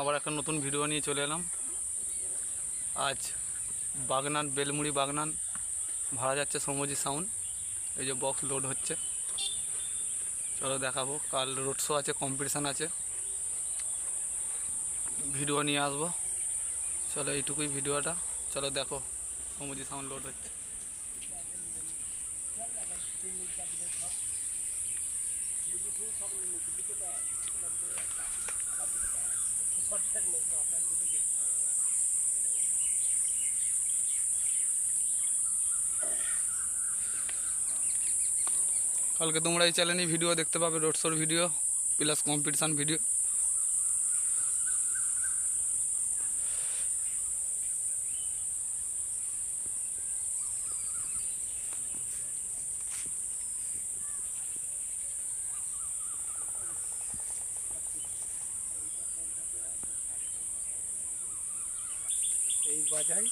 আবার একটা নতুন ভিডিও নিয়ে চলে এলাম। আজ বাগনান, বেলমুড়ি বাগনান, ভাড়া যাচ্ছে সমজি সাউন্ড। এই যে বক্স লোড হচ্ছে। চলো দেখাবো, কাল রোড শো আছে কম্পিটিশান আছে। ভিডিও নিয়ে আসব। চলো এইটুকুই ভিডিওটা। চলো দেখো সমজি সাউন্ড লোড হচ্ছে। কালকে তোমরা এই চ্যানেলে ভিডিও দেখতে পাবে রোড শোর ভিডিও প্লাস কম্পিটিশান ভিডিও এই বাজাই।